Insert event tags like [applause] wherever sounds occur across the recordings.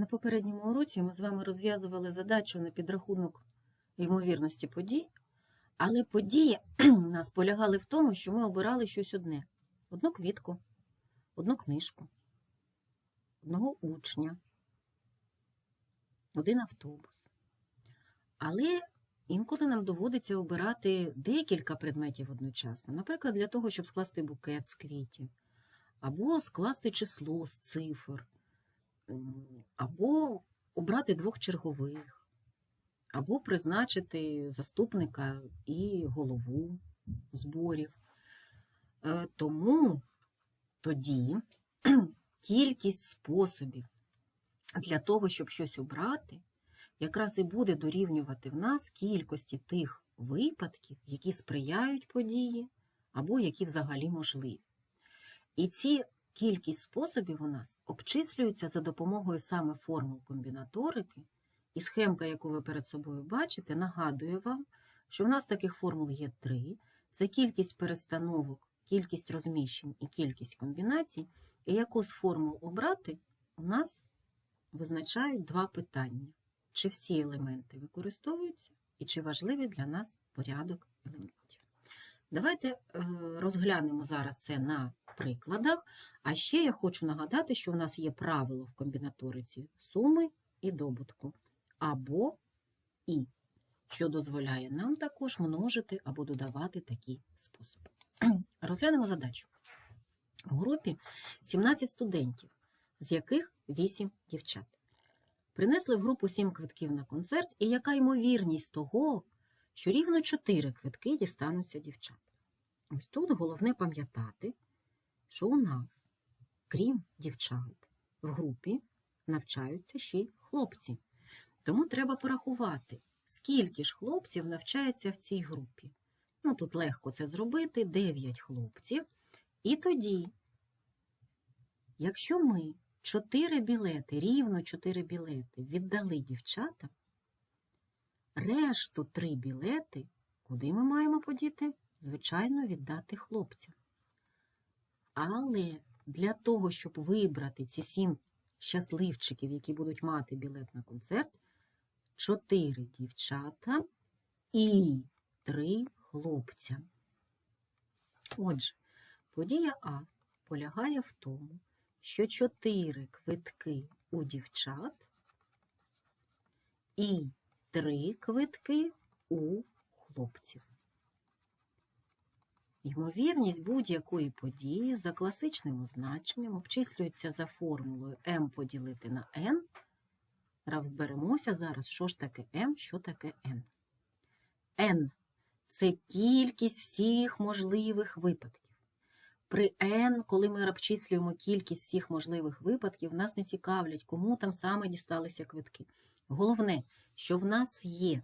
На попередньому уроці ми з вами розв'язували задачу на підрахунок ймовірності подій, але події у [clears throat] нас полягали в тому, що ми обирали щось одне: одну квітку, одну книжку, одного учня, один автобус. Але інколи нам доводиться обирати декілька предметів одночасно. Наприклад, для того, щоб скласти букет з квітів, або скласти число з цифр, або обрати двох чергових, або призначити заступника і голову зборів. Е, Тому тоді [clears throat] кількість способів для того, щоб щось обрати, якраз і буде дорівнювати в нас кількості тих випадків, які сприяють події, або які взагалі можливі. І ці кількість способів у нас обчислюються за допомогою саме формул комбінаторики, і схемка, яку ви перед собою бачите, нагадує вам, що в нас таких формул є три: це кількість перестановок, кількість розміщень і кількість комбінацій. І яку з формул обрати, у нас визначають два питання: чи всі елементи використовуються, і чи важливий для нас порядок елементів. Давайте е, розглянемо зараз це на прикладах. А ще я хочу нагадати, що у нас є правило в комбінаториці суми і добутку або і, що дозволяє нам також множити або додавати такі способи. [clears throat] Розглянемо задачу. У групі 17 студентів, з яких 8 дівчат. Принесли в групу 7 квитків на концерт, і яка ймовірність того, що рівно 4 квитки дістануться дівчат. Ось тут головне пам'ятати, що у нас, крім дівчат, в групі навчаються ще й хлопці. Тому треба порахувати, скільки ж хлопців навчається в цій групі. Ну, тут легко це зробити 9 хлопців. І тоді, якщо ми 4 білети, рівно 4 білети віддали дівчатам, решту 3 білети, куди ми маємо подіти? Звичайно, віддати хлопцям. Але для того, щоб вибрати ці 7 щасливчиків, які будуть мати білет на концерт, 4 дівчата і 3 хлопця. Отже, подія А полягає в тому, що 4 квитки у дівчат і 3 квитки у хлопців. Ймовірність будь-якої події за класичним означенням обчислюється за формулою m поділити на n. Розберемося зараз, що ж таке m, що таке n. n – це кількість всіх можливих випадків. При n, коли ми обчислюємо кількість всіх можливих випадків, нас не цікавлять, кому там саме дісталися квитки. Головне, що в нас є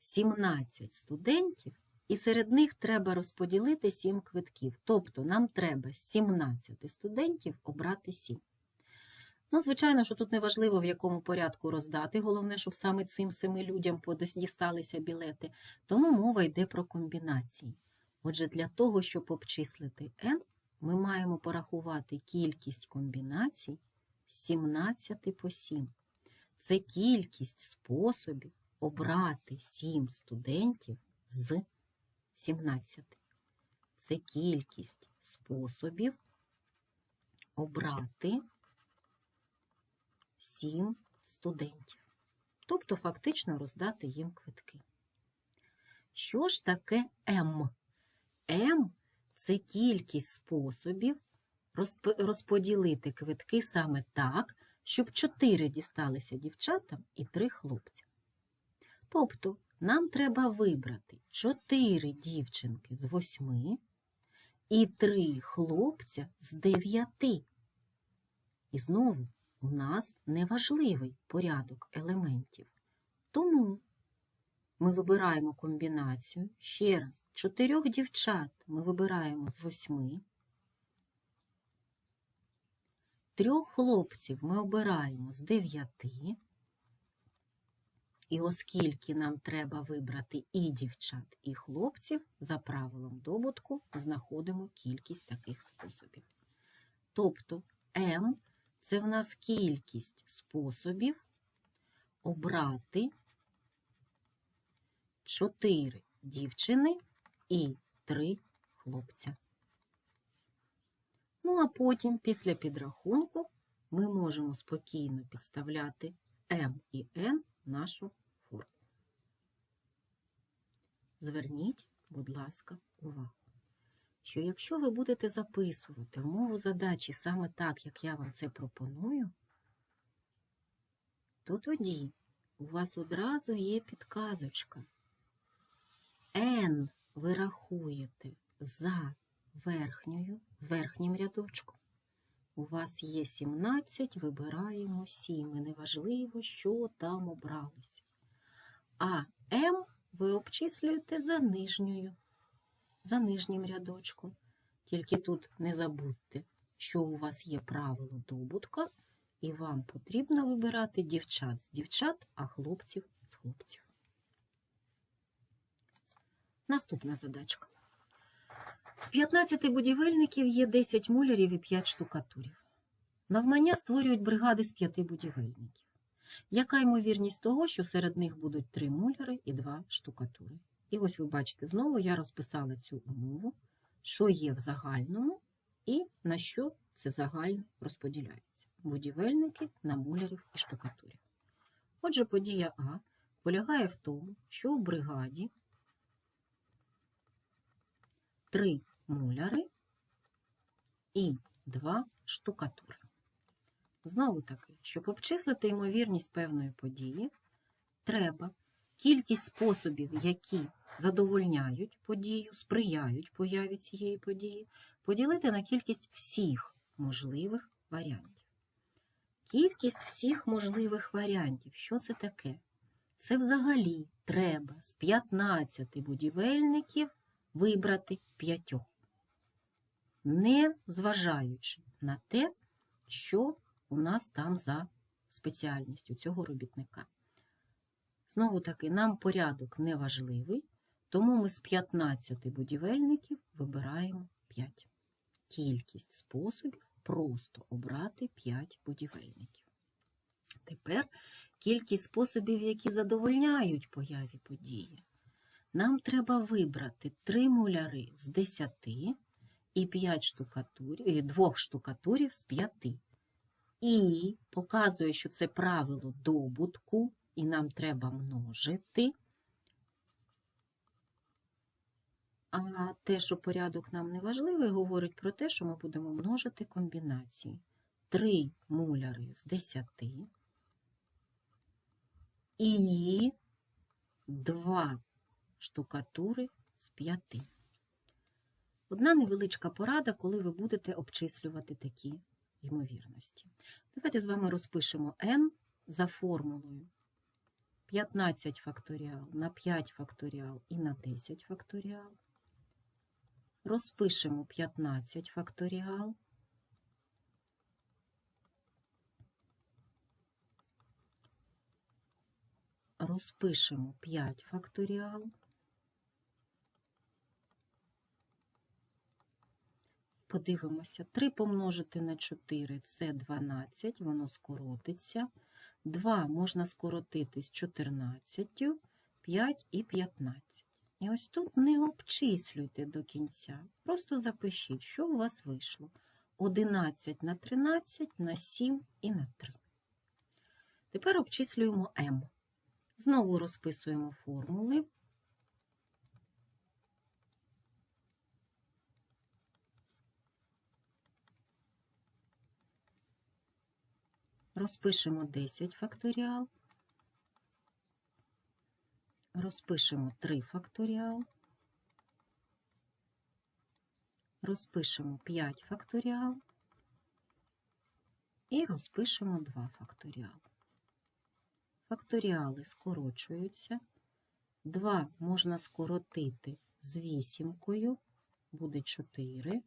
17 студентів, і серед них треба розподілити 7 квитків. Тобто нам треба з 17 студентів обрати 7. Ну, звичайно, що тут не важливо, в якому порядку роздати. Головне, щоб саме цим семи людям дісталися білети. Тому мова йде про комбінації. Отже, для того, щоб обчислити n, ми маємо порахувати кількість комбінацій з 17 по 7. Це кількість способів обрати 7 студентів з 17. Це кількість способів обрати 7 студентів. Тобто фактично роздати їм квитки. Що ж таке М? М це кількість способів розп- розподілити квитки саме так, щоб 4 дісталися дівчатам і 3 хлопцям. Тобто нам треба вибрати 4 дівчинки з 8 і 3 хлопця з 9. І знову у нас неважливий порядок елементів. Тому ми вибираємо комбінацію. Ще раз, чотирьох дівчат ми вибираємо з восьми. Трьох хлопців ми обираємо з дев'яти. І оскільки нам треба вибрати і дівчат, і хлопців, за правилом добутку знаходимо кількість таких способів. Тобто М це в нас кількість способів обрати 4 дівчини і 3 хлопця. Ну, а потім, після підрахунку, ми можемо спокійно підставляти М і Н нашу форму. Зверніть, будь ласка, увагу, що якщо ви будете записувати умову задачі саме так, як я вам це пропоную, то тоді у вас одразу є підказочка. N ви рахуєте за верхньою, з верхнім рядочком. У вас є 17, вибираємо 7. І неважливо, що там обралося. А М ви обчислюєте за нижньою, за нижнім рядочком. Тільки тут не забудьте, що у вас є правило добутка, і вам потрібно вибирати дівчат з дівчат, а хлопців з хлопців. Наступна задачка. З 15 будівельників є 10 мулярів і 5 штукатурів. Навмання створюють бригади з 5 будівельників. Яка ймовірність того, що серед них будуть 3 муляри і 2 штукатури? І ось ви бачите, знову я розписала цю умову, що є в загальному і на що це загально розподіляється. Будівельники на мулярів і штукатурів. Отже, подія А полягає в тому, що у бригаді три муляри і два штукатури. Знову таки, щоб обчислити ймовірність певної події, треба кількість способів, які задовольняють подію, сприяють появі цієї події, поділити на кількість всіх можливих варіантів. Кількість всіх можливих варіантів. Що це таке? Це взагалі треба з 15 будівельників вибрати п'ятьох, не зважаючи на те, що у нас там за спеціальністю цього робітника. Знову таки, нам порядок не важливий, тому ми з 15 будівельників вибираємо 5. Кількість способів просто обрати 5 будівельників. Тепер кількість способів, які задовольняють появі події. Нам треба вибрати 3 муляри з 10 і 5 штукатурів, 2 штукатурів з 5. І показує, що це правило добутку, і нам треба множити. А те, що порядок нам не важливий, говорить про те, що ми будемо множити комбінації. 3 муляри з 10 і 2 штукатури з 5. Одна невеличка порада, коли ви будете обчислювати такі ймовірності. Давайте з вами розпишемо n за формулою 15 факторіал на 5 факторіал і на 10 факторіал. Розпишемо 15 факторіал. Розпишемо 5 факторіал. Подивимося, 3 помножити на 4 це 12, воно скоротиться. 2 можна скоротити з 14, 5 і 15. І ось тут не обчислюйте до кінця. Просто запишіть, що у вас вийшло. 11 на 13, на 7 і на 3. Тепер обчислюємо m. Знову розписуємо формули. Розпишемо 10 факторіал. Розпишемо 3 факторіал. Розпишемо 5 факторіал. І розпишемо 2 факторіал. Факторіали скорочуються. 2 можна скоротити з вісімкою, буде 4.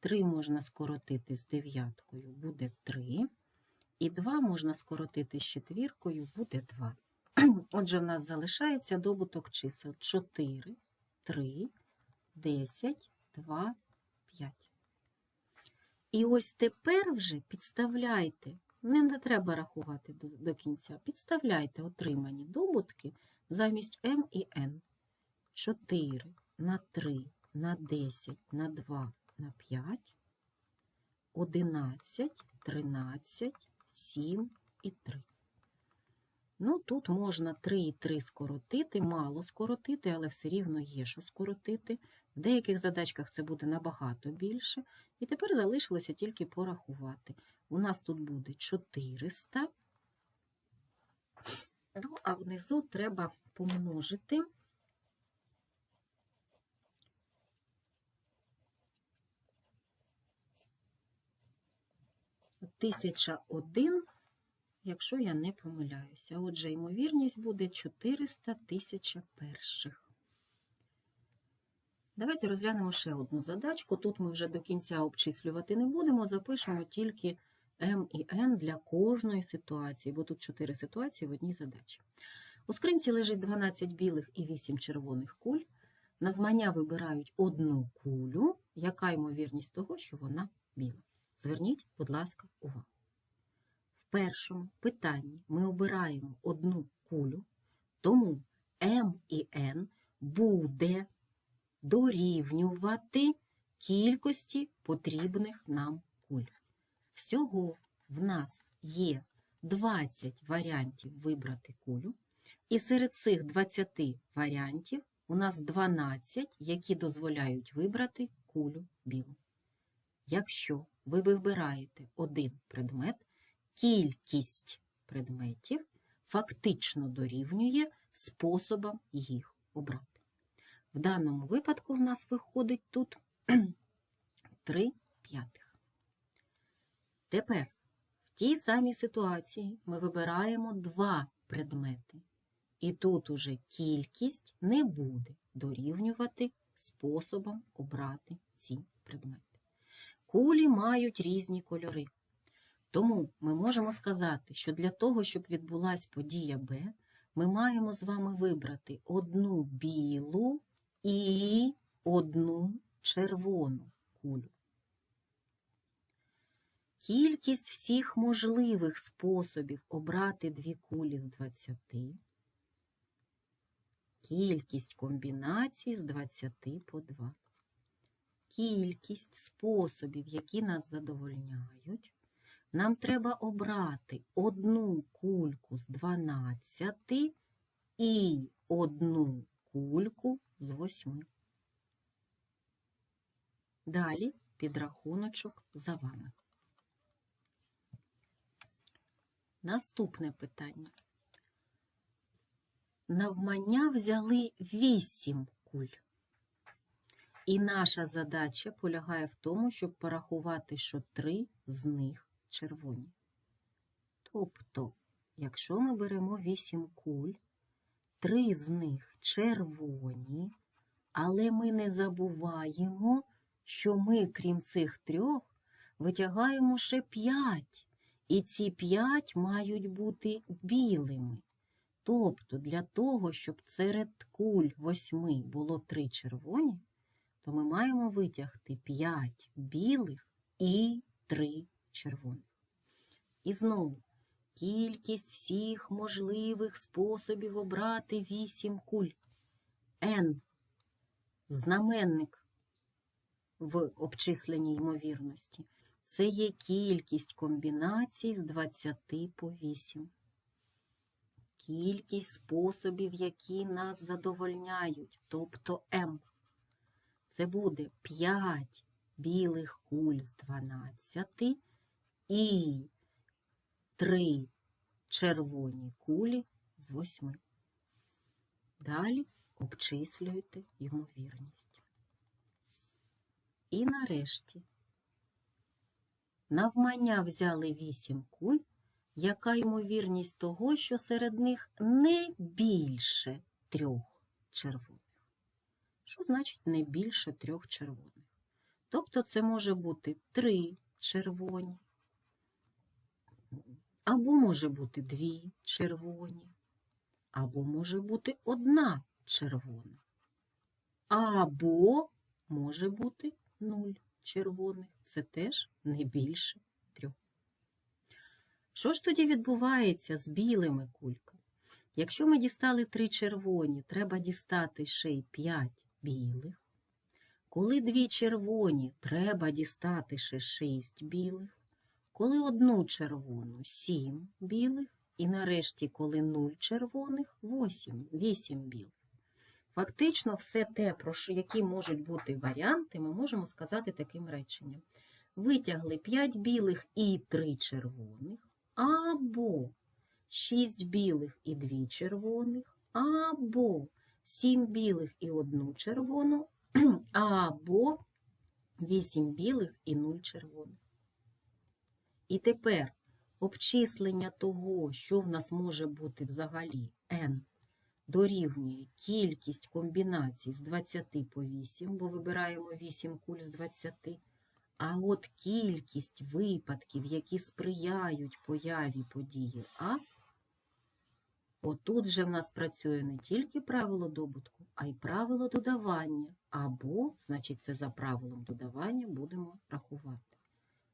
3 можна скоротити з дев'яткою, буде 3. І 2 можна скоротити з четвіркою, буде 2. [clears throat] Отже, в нас залишається добуток чисел 4, 3, 10, 2, 5. І ось тепер вже підставляйте, не, не треба рахувати до, до кінця, підставляйте отримані добутки замість m і n. 4 на 3 на 10 на 2 на 5, 11, 13, 7 і 3. Ну, тут можна 3 і 3 скоротити, мало скоротити, але все рівно є, що скоротити. В деяких задачках це буде набагато більше. І тепер залишилося тільки порахувати. У нас тут буде 400. Ну, а внизу треба помножити. Тисяча один, якщо я не помиляюся. Отже, ймовірність буде 400 тисяча перших. Давайте розглянемо ще одну задачку. Тут ми вже до кінця обчислювати не будемо, запишемо тільки М і Н для кожної ситуації, бо тут 4 ситуації в одній задачі. У скринці лежить 12 білих і 8 червоних куль. Навмання вибирають одну кулю. Яка ймовірність того, що вона біла? Зверніть, будь ласка, увагу. В першому питанні ми обираємо одну кулю, тому М і Н буде дорівнювати кількості потрібних нам куль. Всього в нас є 20 варіантів вибрати кулю, і серед цих 20 варіантів у нас 12, які дозволяють вибрати кулю білу. Якщо ви вибираєте один предмет, кількість предметів фактично дорівнює способам їх обрати. В даному випадку в нас виходить тут [clears throat] 3 п'ятих. Тепер в тій самій ситуації ми вибираємо два предмети. І тут уже кількість не буде дорівнювати способам обрати ці предмети. Кулі мають різні кольори. Тому ми можемо сказати, що для того, щоб відбулася подія Б, ми маємо з вами вибрати одну білу і одну червону кулю. Кількість всіх можливих способів обрати дві кулі з 20, кількість комбінацій з 20 по 2, кількість способів, які нас задовольняють. Нам треба обрати одну кульку з 12 і одну кульку з 8. Далі підрахуночок за вами. Наступне питання. Навмання взяли 8 куль. І наша задача полягає в тому, щоб порахувати, що 3 з них червоні. Тобто, якщо ми беремо 8 куль, 3 з них червоні, але ми не забуваємо, що ми, крім цих трьох, витягаємо ще 5. І ці 5 мають бути білими. Тобто, для того, щоб серед куль 8 було 3 червоні, то ми маємо витягти 5 білих і 3 червоних. І знову кількість всіх можливих способів обрати 8 куль. N знаменник в обчисленій ймовірності. Це є кількість комбінацій з 20 по 8. Кількість способів, які нас задовольняють, тобто М. Це буде 5 білих куль з 12 і 3 червоні кулі з 8. Далі обчислюєте ймовірність. І нарешті навмання взяли 8 куль, яка ймовірність того, що серед них не більше трьох червоних. Що значить не більше трьох червоних? Тобто це може бути три червоні, або може бути дві червоні, або може бути одна червона, або може бути нуль червоних це теж не більше трьох. Що ж тоді відбувається з білими кульками? Якщо ми дістали три червоні, треба дістати ще й п'ять білих. Коли дві червоні, треба дістати ще шість білих. Коли одну червону сім білих. І нарешті, коли нуль червоних, вісім, вісім білих. Фактично, все те, про що, які можуть бути варіанти, ми можемо сказати таким реченням. Витягли 5 білих і 3 червоних, або 6 білих і 2 червоних, або 7 білих і 1 червону, [clears throat] або 8 білих і 0 червоних. І тепер обчислення того, що в нас може бути взагалі n, дорівнює кількість комбінацій з 20 по 8, бо вибираємо 8 куль з 20. А от кількість випадків, які сприяють появі події А, отут же в нас працює не тільки правило добутку, а й правило додавання. Або, значить, це за правилом додавання будемо рахувати.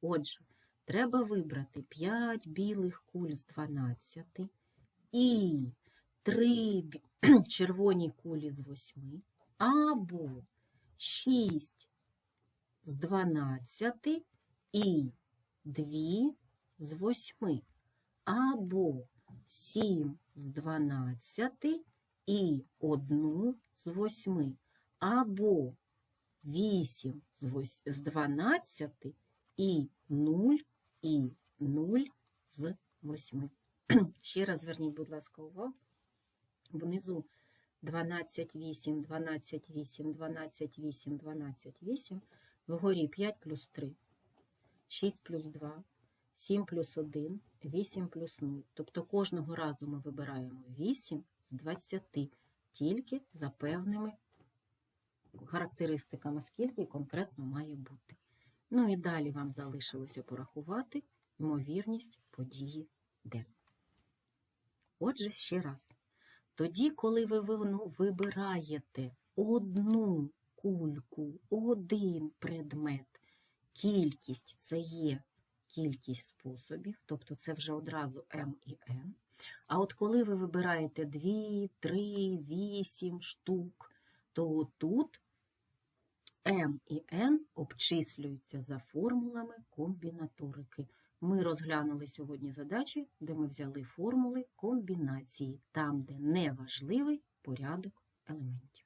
Отже, треба вибрати 5 білих куль з 12 і 3 [clears throat] червоні кулі з 8, або 6 з 12 і 2 з 8, або 7 з 12 і 1 з 8, або 8 з 12 і 0 і 0 з 8. [clears throat] Ще раз зверніть, будь ласка, увагу. Внизу 12, 8, 12, 8, 12, 8, 12, 8. Вгорі 5 плюс 3, 6 плюс 2, 7 плюс 1, 8 плюс 0. Тобто кожного разу ми вибираємо 8 з 20, тільки за певними характеристиками, скільки конкретно має бути. Ну і далі вам залишилося порахувати ймовірність події D. Отже, ще раз. Тоді, коли ви вибираєте одну кульку, один предмет, кількість це є кількість способів, тобто це вже одразу М і Н. А от коли ви вибираєте 2, 3, 8 штук, то тут М і Н обчислюються за формулами комбінаторики. Ми розглянули сьогодні задачі, де ми взяли формули комбінації, там, де не важливий порядок елементів.